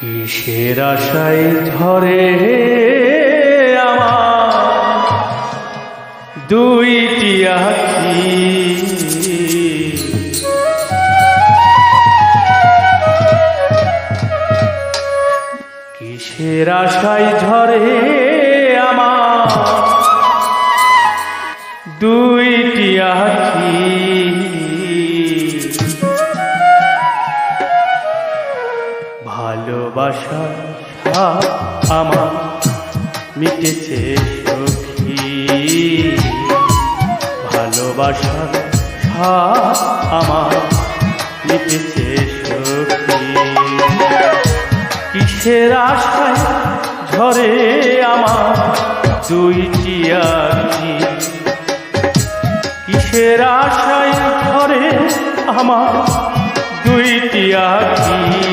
কিসের আশায় ধরে আমার দুইটি আখি? কিসের আশায় ঝরে ভালোবাসা আমার মিটেছে সখী। ভালোবাসার সাপ আমার মিটেছে সখী। কিসের আশায় ঝরে আমার দুইটি আখি কিসের আশায় ঝরে আমার দুইটি আখি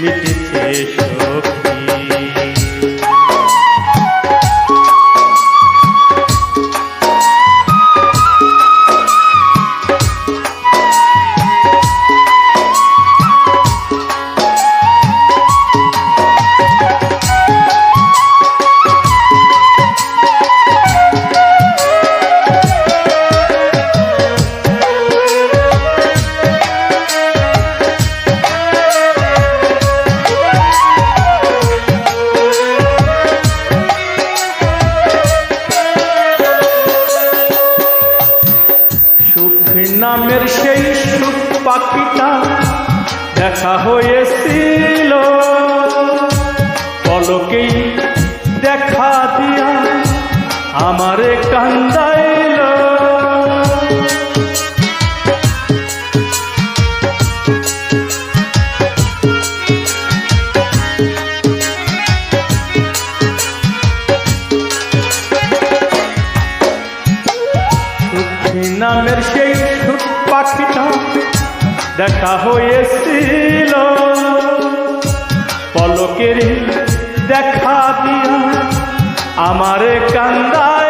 মিটেছে সখী দেখা হয়েছিল পলকের দেখা দিয়া আমারে কান্দাইল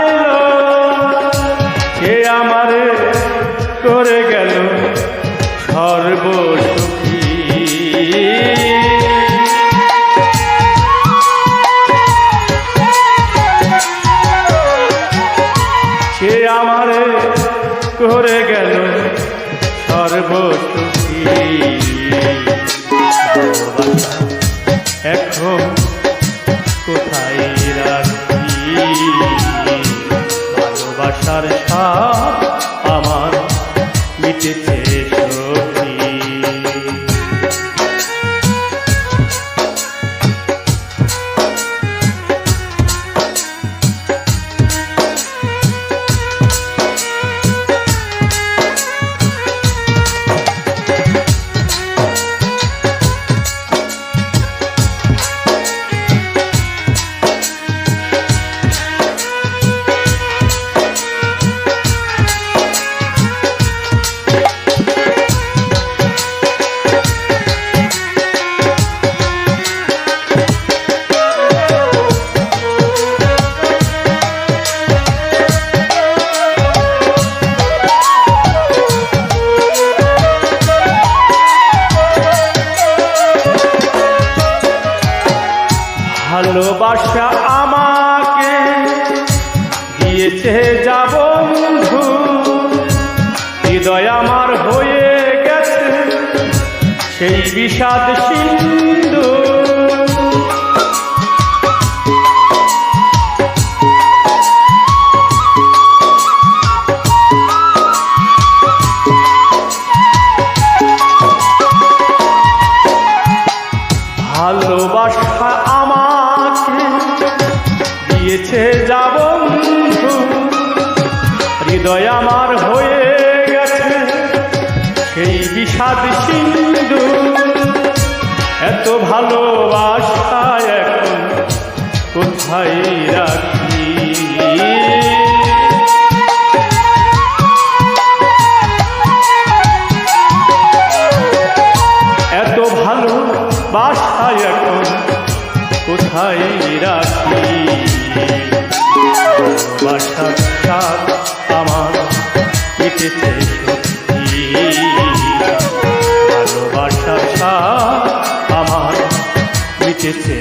সেই বিষাদ সিন্ধু। বাসায় এখন কোথায় রাখি? বাসার আমার কেটেছে সত্যি। আমার কেটেছে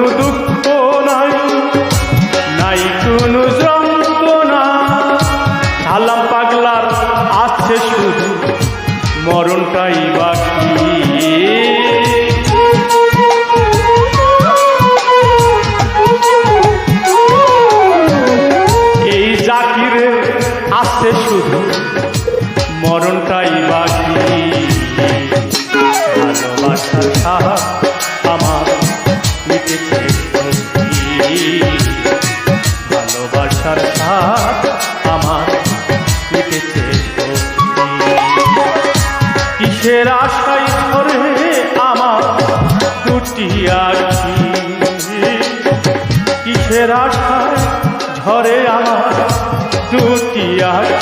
দুঃখ আশায় ঝরে আমার দুটি আশা